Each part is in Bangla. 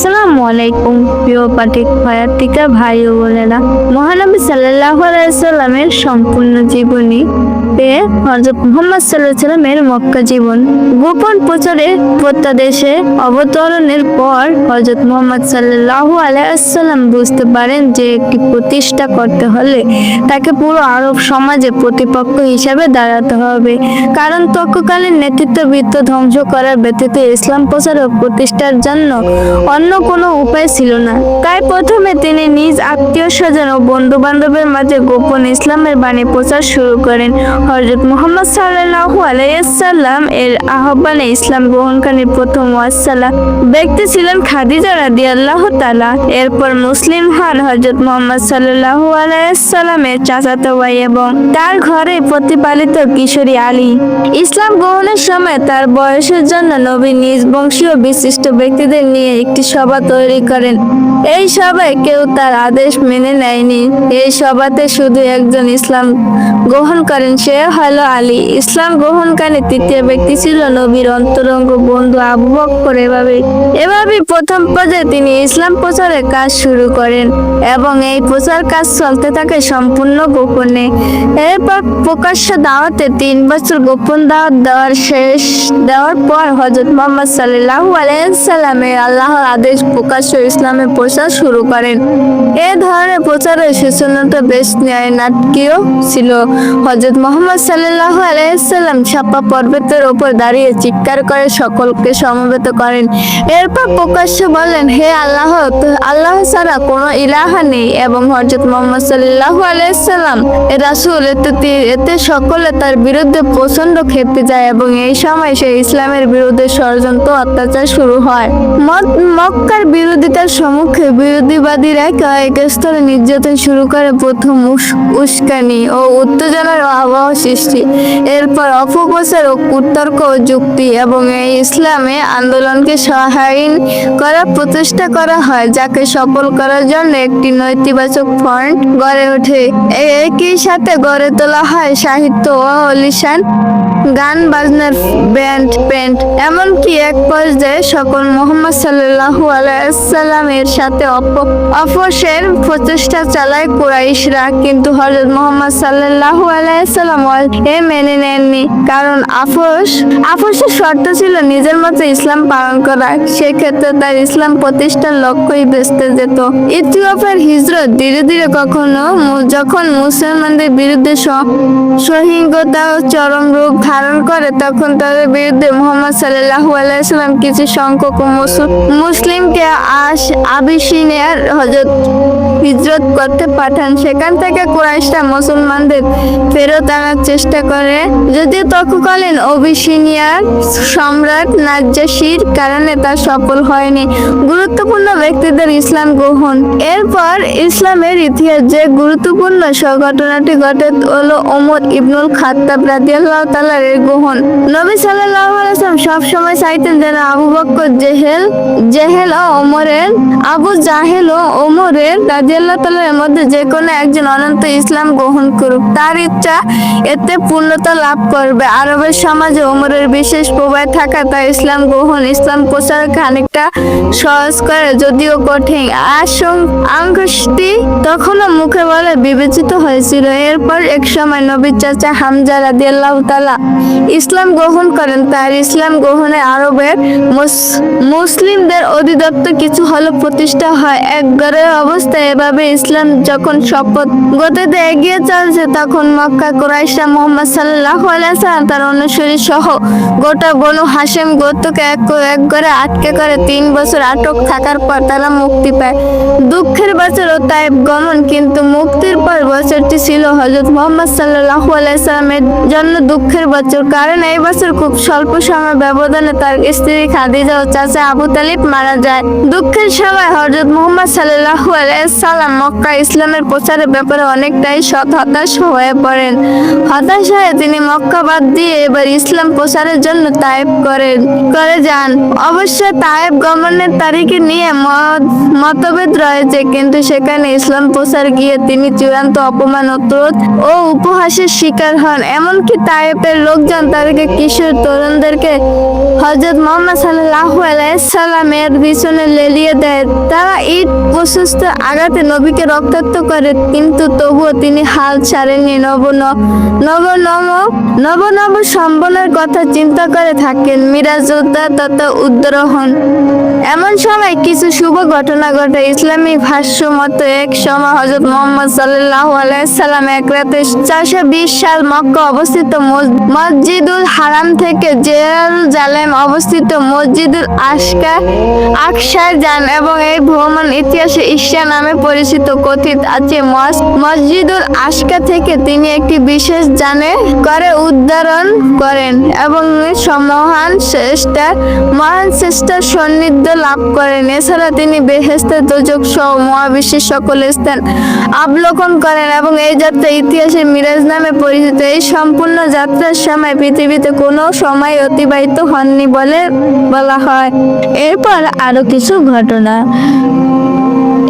আসসালামু আলাইকুম প্রিয় পাঠিক ভয়ার্থিকা ভাই ও বোনেরা, মহানবী সাল্লাহ আলাইসাল্লামের সম্পূর্ণ জীবনী এ হজরত মোহাম্মদ সাল্লাহ সাল্লামের মক্কা জীবন। গোপন প্রচারে প্রত্যাদেশে অবতরণের পর হজরত মোহাম্মদ সাল্লাহ আলাইসাল্লাম বুঝতে পারেন যে একটি প্রতিষ্ঠা করতে হলে তাকে পুরো আরব সমাজে প্রতিপক্ষ হিসাবে দাঁড়াতে হবে। কারণ তৎকালীন নেতৃত্ববৃত্ত ধ্বংস করার ব্যতীত ইসলাম প্রচার ও প্রতিষ্ঠার জন্য অন্য কোনো উপায় ছিল না। তাই প্রথমে তিনি নিজ আত্মীয় স্বজন ও বন্ধু বান্ধবের মাঝে গোপন ইসলামের বাণী প্রচার শুরু করেন। হজরত মোহাম্মদ সাল্লাহ আলাইসাল্লাম এর আহ্বানে ইসলাম গ্রহণকারী প্রথম ওয়াসালা ব্যক্তি ছিলেন খাদিজা রাদি আল্লাহ তালা এরপর মুসলিম হন হজরত মোহাম্মদ সাল্লাহ আলাইসাল্লামের চাচাতো ভাই এবং তার ঘরে প্রতিপালিত কিশোরী আলী। ইসলাম গ্রহণের সময় তার বয়সের জন্য নবী নিজ বংশীয় বিশিষ্ট ব্যক্তিদের নিয়ে একটি সভা তৈরি করেন। এই সভায় কেউ তার আদেশ মেনে নেয়নি। এই সভাতে শুধু একজন ইসলাম গ্রহণ করেন, সে হলো আলী। ইসলাম গ্রহণকারী তৃতীয় ব্যক্তি ছিল নবীর অন্তরঙ্গ বন্ধু আবু বক্কর। এভাবে এভাবে প্রথম পর্যায়ে তিনি ইসলাম প্রচারের কাজ শুরু করেন এবং এই প্রচার কাজ চলতে থাকে সম্পূর্ণ গোপনে। এরপর প্রকাশ্য দাওয়াতে তিন বছর গোপন দাওয়াত দেওয়ার শেষ, দেওয়ার পর হজরত মোহাম্মদ সাল্লাহ আলাইসাল্লামের আল্লাহর আদেশ প্রকাশ্য ইসলামের প্রচার শুরু করেন। এ ধরনের প্রচারের সূচনাটা বেশ ন্যায় নাটকীয় ছিল। হজরত মোহাম্মদ সাল্লাহ আলাইসাল্লাম ছাপ্পা পর্বতের ওপর দাঁড়িয়ে চিৎকার করে সকলকে সমবেত করেন। এরপর প্রকাশ্য বলেন, হে আল্লাহ আল্লাহ ছাড়া কোনো ইলাহা নেই। এবং হজরত মোহাম্মদ সাল্লাহ আলাইসাল্লাম রাসুল, এতে এতে সকলে তার বিরুদ্ধে প্রচণ্ড ক্ষেপে যায় এবং এই সময় সে ইসলামের বিরুদ্ধে ষড়যন্ত্র, অত্যাচার শুরু হয়। মক্কার বিরোধিতার সম্মুখে বিরোধীবাদীরা কয়েক স্তরে নির্যাতন শুরু করে প্রথম উস্কানি ও উত্তেজনার আবহাওয়া সৃষ্টি। এরপর অপপ্রচার ও কুতর্ক ও যুক্তি এবং এই ইসলামে আন্দোলনকে সহায়ীন করার প্রচেষ্টা করা হয়, যাকে সফল করার জন্য একটি নৈতিবাচক ফ্রন্ট গড়ে ওঠে। একই সাথে গড়ে তোলা হয় সাহিত্য ও লিসান গান বাজনার ব্যান্ড, প্যান্ট, এমনকি এক পর্যায়ে সকল মোহাম্মদ সাল্লাল্লাহু আলাইসাল্লামের সাথে অপ- অপসের প্রচেষ্টা চালায় কুরাইশরা। কিন্তু হজরত মোহাম্মদ সাল্লাল্লাহু আলাইসাল্লাম এ মেনে নেননি। কারণ আফস আফসের শর্ত ছিল নিজের মতো ইসলাম পালন করা। সেক্ষেত্রে তার ইসলাম প্রতিষ্ঠার লক্ষ্যই বেসতে যেত। ইথিওপিয়ার হিজরত ধীরে ধীরে কখনো যখন মুসলমানদের বিরুদ্ধে সহিংসতা চরম রূপ ধারণ করে, তখন তাদের বিরুদ্ধে মোহাম্মদ সাল্লাহ আলাইসাল্লাম কিছু সংখ্যক মুসল- মুসলিমকে আস আবিসিনিয়ার হজরত হিজরত করতে পাঠান। সেখান থেকে কুরাইশরা মুসলমানদের ফেরত আনার চেষ্টা করে। যদিও তৎকালীন অবিসিনিয়ার সম্রাট নাজ্জাসির কারণে তা সফল হয়নি। গুরুত্বপূর্ণ ব্যক্তিদের ইসলাম গ্রহণ। এরপর ইসলামের ইতিহাস যে গুরুত্বপূর্ণ ঘটনাটি ঘটে হলো ওমর ইবনুল খাত্তাব রাদিয়াল্লাহু তাআলার এর গ্রহণ। নবী সাল্লাল্লাহু আলাইহি ওয়াসাল্লাম সব সময় চাইতেন যেন আবু বকর জেহেল জেহেল ও ওমরের, আবু জাহেল ও ওমরের রাদিয়াল্লাহু তাআলার মধ্যে যে কোনো একজন অনন্ত ইসলাম গ্রহণ করুক। তার ইচ্ছা এতে পূর্ণতা লাভ করবে। আরবের সমাজে ওমরের বিশেষ প্রভাব থাকা তা ইসলাম গ্রহণ, ইসলাম প্রচার খানিকটা সহজ করে যদিও কঠিন। আশঙ্কটি তখনও মুখে বলে বিবেচিত হয়েছিল। এরপর এক সময় নবীর চাচা হামজা রাদিয়াল্লাহু তাআলা ইসলাম গ্রহণ করেন। তার ইসলাম গ্রহণে আরবের মুসলিমদের অধিদত্ত কিছু হলো প্রতিষ্ঠা হয়। এক অবস্থায় এভাবে ইসলাম যখন শপথ গতিতে এগিয়ে চলছে, তখন মক্কা কুরাইশা মোহাম্মদ সাল্লাল্লাহু আলাইহি সাল্লাম তার অনুসারী সহ গোটা বনু হাশেম গোত্রকে এক এক ঘরে আটকে করে তিন বছর আটক থাকার পর তারা মুক্তি পায়। দুঃখের বছর ও তাইব গমন, কিন্তু মুক্তির পর বছরটি ছিল হজরত মোহাম্মদ সাল্লাল্লাহু আলাইহি সাল্লামের জন্য দুঃখের বছর। কারণ এই বছর খুব স্বল্প সময় ব্যবধানে তার স্ত্রী খাদিজা ও চাচা আবু তালিব মারা যায়। দুঃখের সময় হজরত মোহাম্মদ আলাইহি সাল্লাম মক্কা ইসলামের প্রচারের ব্যাপারে অনেকটাই সৎ হতাশ হয়ে পড়েন। হতাশ হয়ে তিনি মক্কা বাদ দিয়ে এবার ইসলাম প্রচারের জন্য তায়েব করেন, করে যান। অবশ্য তায়েব গমনের তারিখে নিয়ে মত- মতভেদ রয়েছে, কিন্তু সেখানে ইসলাম প্রচার গিয়ে তিনি চূড়ান্ত অপমান ও উপহাসের শিকার হন। এমনকি তায়েবের লোকজন তাদেরকে কিশোর তরুণদেরকে হজরত মোহাম্মদ সাল্লাহ সাল্লামের পিছনে লেলিয়ে দেয়। তারা ঈদ প্রশস্ত আঘাতে নবীকে রক্তাক্ত করে, কিন্তু তবুও তিনি হাল ছাড়েননি। নব নব নব নব নব সম্বনের কথা চিন্তা করে থাকেন। মিরাজ যোদ্ধা তথা উদ্র হন। এমন সময় কিছু শুভ ঘটনা ঘটে। ইসলামী ভাষ্য মতো এক সময় হজরত মোহাম্মদ সাল্লাহ আলাইসাল্লাম এক রাতে চারশো বিশ সাল মক্কা অবস্থিত মসজিদুল হারাম থেকে জেরুজালেম অবস্থিত মসজিদুল আশকা আকসায় যান এবং এই ভ্রমণ ইতিহাসে ঈশা নামে পরিচিত, কথিত আছে। মস- মসজিদুল আশকা থেকে তিনি একটি বিশেষ যানে করে উদ্ধারণ করেন এবং মহান শ্রেষ্ঠা মহান শ্রেষ্ঠার সান্নিধ্য লাভ করেন। এছাড়া তিনি বেহেস্তের দোজক সহ মহাবিশ্বের সকল স্থান অবলোকন করেন এবং এই যাত্রা ইতিহাসে মিরাজ নামে পরিচিত। এই সম্পূর্ণ যাত্রার সময় পৃথিবীতে কোনো সময় অতিবাহিত হননি বলে বলা হয়। এরপর আরও কিছু ঘটনা।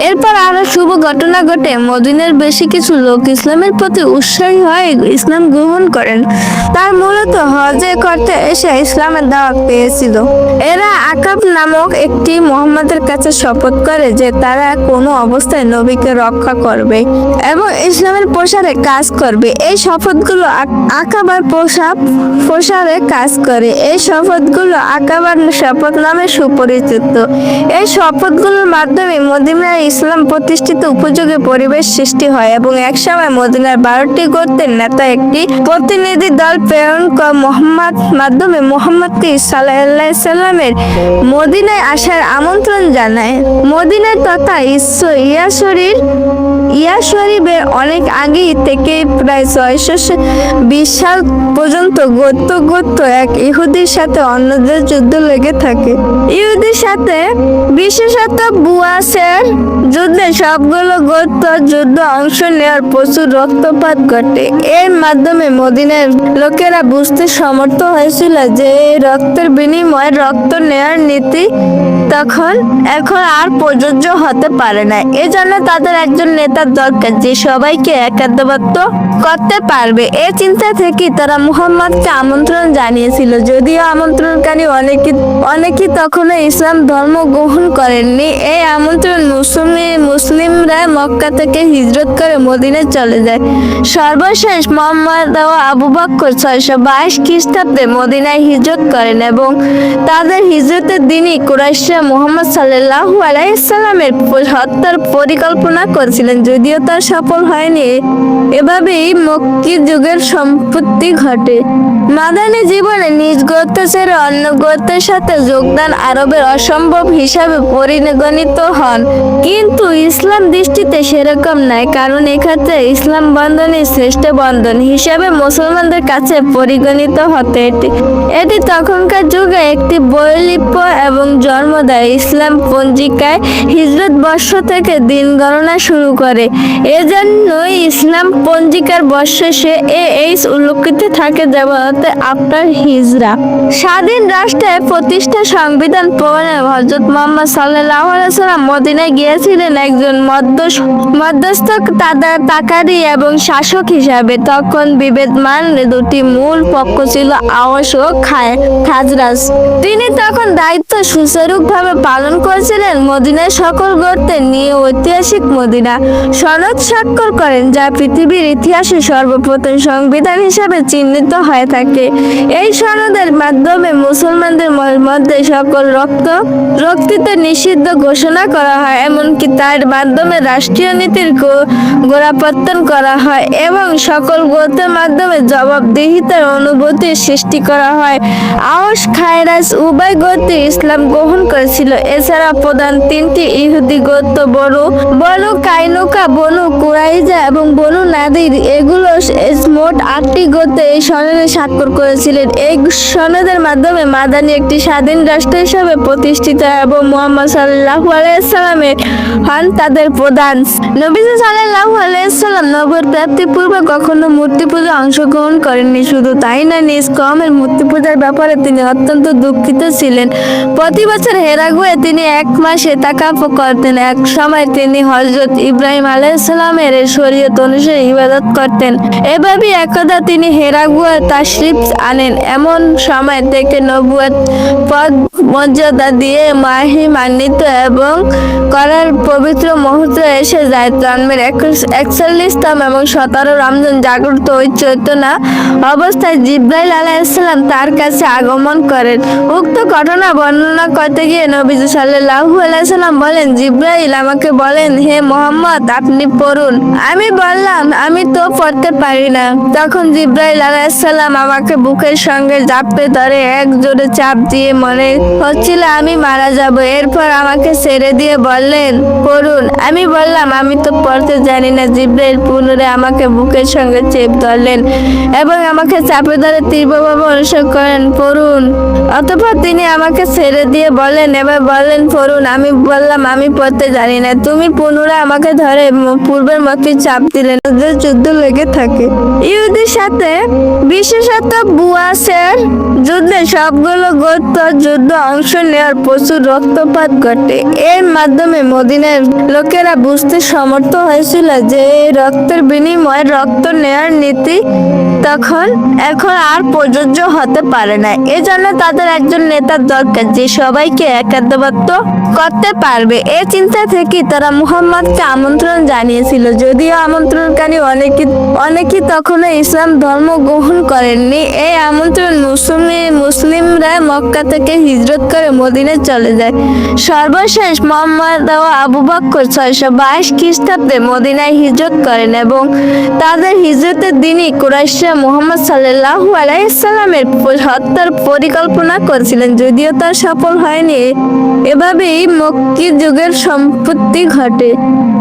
এরপর আরও শুভ ঘটনা ঘটে। মদিনের বেশি কিছু লোক ইসলামের প্রতি উৎসাহী হয়ে ইসলাম গ্রহণ করেন। তার মূলত হজে করতে এসে ইসলামের দাওয়াত পেয়েছিল। এরা আকাব নামক একটি মোহাম্মদের কাছে শপথ করে যে তারা কোনো অবস্থায় নবীকে রক্ষা করবে এবং ইসলামের প্রসারে কাজ করবে। এই শপথগুলো আক- আকাবার পোশাক প্রসারে কাজ করে। এই শপথগুলো আকাবার শপথ নামে সুপরিচিত। এই শপথগুলোর মাধ্যমে মদিনার ইসলাম প্রতিষ্ঠিত উপযোগী পরিবেশ সৃষ্টি হয় এবং এক সময় মদিনার বারোটি গোত্রের নেতা একটি প্রতিনিধি দল প্রেরণ কর মোহাম্মদ, মাধ্যমে মোহাম্মদকে সাল্লাহ সাল্লামের মদিনায় আসার আমন্ত্রণ জানায়। মদিনায় তথা ইয়া ইয়াশরীর ইয়া শরীফের অনেক আগেই থেকে প্রায় ছয়শো বিশ সাল পর্যন্ত গোত্র গোত্র এক ইহুদির সাথে অন্যদের যুদ্ধ লেগে থাকে। ইহুদির সাথে বিশেষত বুয়াসের যুদ্ধে সবগুলো গোত্র যুদ্ধ অংশ নেওয়ার প্রচুর রক্তপাত ঘটে। এর মাধ্যমে মদিনার লোকেরা বুঝতে সমর্থ হয়েছিল যে রক্তের বিনিময়ে রক্ত নেওয়ার নীতি তখন, এখন আর প্রযোজ্য হতে পারে না। এজন্য তাদের একজন নেতার দরকার যে সবাইকে একাত্মবদ্ধ করতে পারবে। এই চিন্তা থেকে তারা মুহাম্মদকে আমন্ত্রণ জানিয়েছিল। যদিও আমন্ত্রণকারী অনেকে অনেকে তখনও ইসলাম ধর্ম গ্রহণ করেননি। এই আমন্ত্রণ মুসলিম মুসলিমরা মক্কা থেকে হিজরত করে মদিনায় চলে যায়। সর্বশেষ মোহাম্মদ ও আবু বক্কর ছয়শো বাইশ খ্রিস্টাব্দে মদিনায় হিজরত করেন এবং তাদের হিজরতের দিনই কুরাইশরা মোহাম্মদ সাল্লাহ আলাইসাল্লামের হত্যার পরিকল্পনা করেছিলেন। যদিও তার সফল হয়নি, এভাবেই মক্কি যুগের সম্পত্তি ঘটে। মাদানী জীবনে নিজ গোত্র ছেড়ে অন্য গোত্রের সাথে যোগদান আরবের অসম্ভব হিসাবে পরিগণিত হন। কিন্তু ইসলাম দৃষ্টিতে সেরকম নয় কারণ এক্ষেত্রে ইসলাম বন্ধনই শ্রেষ্ঠ বন্ধন হিসাবে মুসলমানদের কাছে পরিগণিত হতে এটি। এটি তখনকার যুগে একটি বৈলিপ্য এবং জন্ম দেয় ইসলাম পঞ্জিকায় হিজরত বর্ষ থেকে দিন গণনা শুরু করে। এজন্যই ইসলাম পঞ্জিকার বর্ষ এ এইচ উল্লেখিত থাকে যেমন আপনার হিজরা। স্বাধীন রাষ্ট্রের প্রতিষ্ঠা সংবিধান প্রমাণে হজরত মোহাম্মদ সাল্লাহ সাল্লাম মদিনায় গিয়েছিলেন একজন মধ্য মধ্যস্থ তাদের তাকারি এবং শাসক হিসাবে। তখন বিবেদমান দুটি মূল পক্ষ ছিল আওয়াস ও খাজরাজ। তিনি তখন দায়িত্ব সুচারুভাবে পালন করেছিলেন মদিনায় সকল গর্তে নিয়ে ঐতিহাসিক মদিনা। সনদ স্বাক্ষর করেন, যা পৃথিবীর ইতিহাসে সর্বপ্রথম সংবিধান হিসাবে চিহ্নিত হয়ে থাকে। এই সনদের মাধ্যমে মুসলমানদের মধ্যে সকল রক্ত, রক্তিত নিষিদ্ধ ঘোষণা করা হয়, এমনকি তার মাধ্যমে রাষ্ট্রীয় নীতির গোড়াপত্তন করা হয় এবং সকল গোত্রের মাধ্যমে জবাবদিহিতার অনুভূতির সৃষ্টি করা হয়। আওস খায়রাস উভয় গোত্রে ইসলাম গ্রহণ করেছিল। এছাড়া প্রধান তিনটি ইহুদি গোত্র বড় বড় কাইনুকা কাইনুকা বনু কুরাইজা এবং বনু নাদির, এগুলো মোট আটটি গোত্রে এই সনদে স্বাক্ষর করেছিলেন। এই সনদের মাধ্যমে মাদানী একটি স্বাধীন রাষ্ট্র হিসাবে প্রতিষ্ঠিত এবং মোহাম্মদ সাল্লাহ আলাইসাল্লামের হন তাদের প্রধান। নবীজ সাল্লাহ আলাইসাল্লাম নবর প্রাপ্তি পূর্বে কখনো মূর্তি পূজা অংশগ্রহণ করেননি, শুধু তাই না, নিজ কমের মূর্তি পূজার ব্যাপারে তিনি অত্যন্ত দুঃখিত ছিলেন। প্রতি বছর হেরাগুয়ে তিনি এক মাসে তাকাপ করতেন। এক সময় তিনি হজরত ইব্রাহিম আলাইসাল্লামের শরীয়ত অনুসারে ইবাদত করতেন। এভাবে একদা তিনি হেরাগুয়া তাশরিফ আনেন। এমন সময় থেকে নবুয়াত পদ মর্যাদা দিয়ে মাহিমান্বিত এবং করার পবিত্র মুহূর্ত এসে যায়। জন্মের একচল্লিশতম এবং সতেরো রমজান জাগ্রত ওই চৈতন্য অবস্থায় জিব্রাইল আলাইসাল্লাম তার কাছে আগমন করেন। উক্ত ঘটনা বর্ণনা করতে গিয়ে নবীজ সাল্লাহু আলাইসাল্লাম বলেন, জিব্রাইল আমাকে বলেন, হে মোহাম্মদ আপনি পড়ুন। আমি বললাম, আমি তো পড়তে পারি না। তখন জিব্রাইল আলাইসাল্লাম আমাকে বুকের সঙ্গে জাপটে ধরে এক জোরে চাপ দিয়ে মনে হচ্ছিল, আমি মারা যাব। এরপর আমাকে ছেড়ে দিয়ে বললেন, পড়ুন। আমি বললাম, আমি তো পড়তে জানি না। জিব্রাইল পুনরায় আমাকে বুকের সঙ্গে চেপ ধরলেন এবং আমাকে চাপে ধরে তীব্রভাবে অনুসরণ করেন, পড়ুন। অতঃপর তিনি আমাকে ছেড়ে দিয়ে বলেন এবার বললেন, পড়ুন। আমি বললাম, আমি পড়তে জানি না। তুমি পুনরায় আমাকে ধরে ম- পূর্বের মতোই চাপ দিলেন। ওদের যুদ্ধ লেগে থাকে। ইহুদির সাথে বিশেষত বুয়াসের যুদ্ধে সবগুলো গোত্র যুদ্ধ অংশ নেওয়ার প্রচুর রক্তপাত ঘটে। এর মাধ্যমে মদিনার লোকেরা বুঝতে সমর্থ হয়েছিল যে রক্তের বিনিময়ে রক্ত নেওয়ার নীতি তখন এখন আর প্রযোজ্য হতে পারে না। এজন্য তাদের একজন নেতার দরকার যে সবাইকে একাত্মবদ্ধ করতে পারবে। এই চিন্তা থেকে তারা মুহাম্মদকে আমন্ত্রণ জানিয়েছিল। যদিও আমন্ত্রণকারী অনেকে অনেকে তখনও ইসলাম ধর্ম গ্রহণ করেননি। এই আমন্ত্রণ মুসলিম, মুসলিমরা মক্কা থেকে হিজরত করে মদিনায় চলে যায়। সর্বশেষ মোহাম্মদ ও আবু বক্কর ছয়শো বাইশ খ্রিস্টাব্দে মদিনায় হিজরত করেন এবং তাদের হিজরতের দিনই কুরাইশা মোহাম্মদ সাল্লাহ আলাইসাল্লামের হত্যার পরিকল্পনা করেছিলেন। যদিও তার সফল হয়নি, এভাবেই মক্কি যুগের সম্পত্তি ঘটে।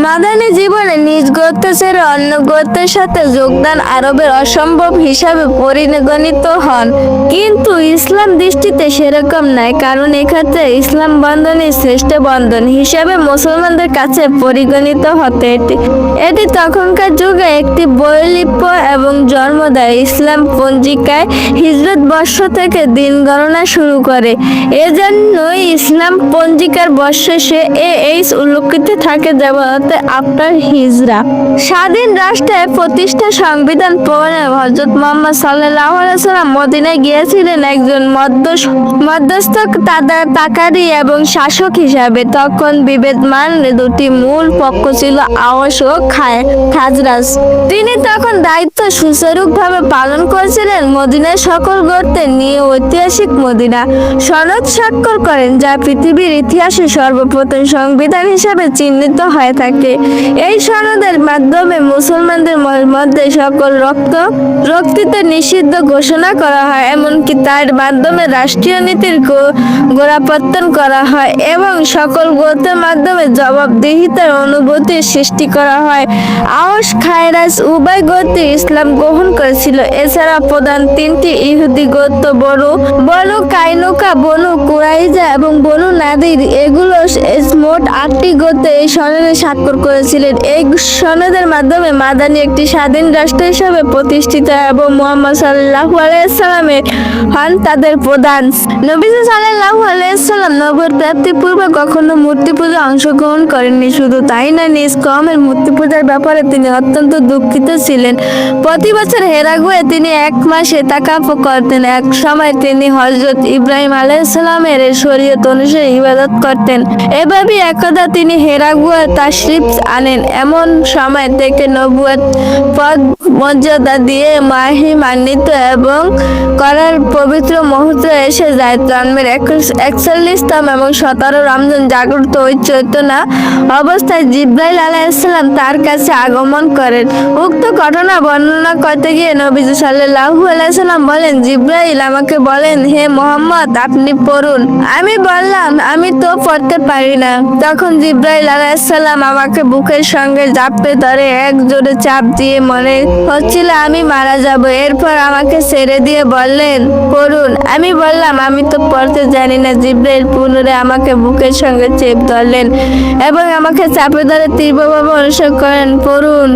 মাদানী জীবনে নিজ গোত্র ছেড়ে অন্য গোত্রের সাথে যোগদান আরবের অসম্ভব হিসাবে পরিগণিত হন। কিন্তু ইসলাম দৃষ্টিতে সেরকম নয় কারণ এক্ষেত্রে ইসলাম বন্ধনই শ্রেষ্ঠ বন্ধন হিসাবে মুসলমানদের কাছে পরিগণিত হতে এটি। এটি তখনকার যুগে একটি বৈলিপ্য এবং জন্ম দেয় ইসলাম পঞ্জিকায় হিজরত বর্ষ থেকে দিন গণনা শুরু করে। এজন্যই ইসলাম পঞ্জিকার বর্ষ সে এ এইচ উল্লেখিত থাকে যেমনতে আপনার হিজরা। স্বাধীন রাষ্ট্রের প্রতিষ্ঠা সংবিধান প্রণয়নে হজরত মোহাম্মদ সাল্লাহ সাল্লাম মদিনায় গিয়েছিলেন একজন মধ্য মধ্যস্থ তাকারি এবং শাসক হিসাবে। তখন বিবেদমান দুটি মূল পক্ষ ছিল আওয়াস ও খাজরাজ। তিনি তখন দায়িত্ব সুচারুভাবে পালন করেছিলেন মদিনার সকল গর্তে নিয়ে ঐতিহাসিক মদিনা। সনদ স্বাক্ষর করেন, যা পৃথিবীর ইতিহাসে সর্বপ্রথম সংবিধান হিসাবে চিহ্নিত হয়ে থাকে। এই সনদের মাধ্যমে মুসলমানদের মধ্যে সকল রক্ত, রক্তিত নিষিদ্ধ ঘোষণা করা হয়, এমনকি তার মাধ্যমে রাষ্ট্রীয় নীতির গোড়াপত্তন করা হয় এবং সকল গোত্রের মাধ্যমে জবাবদিহিতার অনুভূতির সৃষ্টি করা হয়। আওস খায়রাজ উভয় গোত্রে ইসলাম গ্রহণ করেছিল। এছাড়া প্রধান তিনটি ইহুদি গোত্র বনু বনু কাইনুকা, বনু কুরাইজা এবং বনু নাদির। এগুলো মোট আটটি গোত্রে এই সনদে স্বাক্ষর করেছিলেন। এই সনদের মাধ্যমে মাদানী একটি স্বাধীন রাষ্ট্র হিসাবে প্রতিষ্ঠিত এবং মোহাম্মদ সাল্লাহ আলাইসাল্লামের হন তাদের প্রধান। নবীজ সাল্লাহ আলাইসাল্লাম নবর প্রাপ্তি পূর্বে কখনো মূর্তি পূজা অংশগ্রহণ করেননি। শুধু তাই না, নিজ কমের মূর্তি পূজার ব্যাপারে তিনি অত্যন্ত দুঃখিত ছিলেন। প্রতি বছর হেরাগুয়ে তিনি এক মাস এতাকাপ করতেন। এক সময় তিনি হজরত ইব্রাহিম আলাইসাল্লামের শরীয়ত অনুসারে ইবাদত করতেন। এভাবে একদা তিনি হেরাগুয়া তাশরিফ আনেন। এমন সময় থেকে নবুয়াত পদ মর্যাদা দিয়ে মাহিমান্বিত এবং করার পবিত্র মুহূর্ত এসে যায়। জন্মের একচল্লিশতম এবং সতেরো রমজান জাগ্রত ওই চৈতন্য অবস্থায় জিব্রাইল আলাইসাল্লাম তার কাছে আগমন করেন। উক্ত ঘটনা বর্ণনা করতে গিয়ে নবীজ সাল্লাহু আলাইসাল্লাম বলেন, জিব্রাইল আমাকে বলেন, হে মোহাম্মদ, আপনি পড়ুন। আমি বললাম, আমি তো পড়তে পারি না। তখন জিব্রাইল আলাইসাল্লাম আমাকে বুকের সঙ্গে জাপটে ধরে এক জোরে চাপ দিয়ে মনে হচ্ছিল আমি মারা যাব। এরপর আমাকে ছেড়ে দিয়ে বললেন করুন আমি বললাম, আমি তো পড়তে জানি না। জিব্রাইল পুনরে আমাকে বুকের সঙ্গে চেপ ধরলেন এবং আমাকে চাপে ধরে তীব্রভাবে অনুসরণ করেন পড়ুন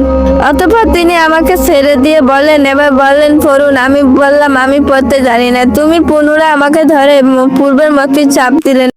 অতপর তিনি আমাকে ছেড়ে দিয়ে বলেন এবার বললেন পড়ুন আমি বললাম, আমি পড়তে জানি না। তুমি পুনরায় আমাকে ধরে পূর্বের মতোই চাপ দিলেন।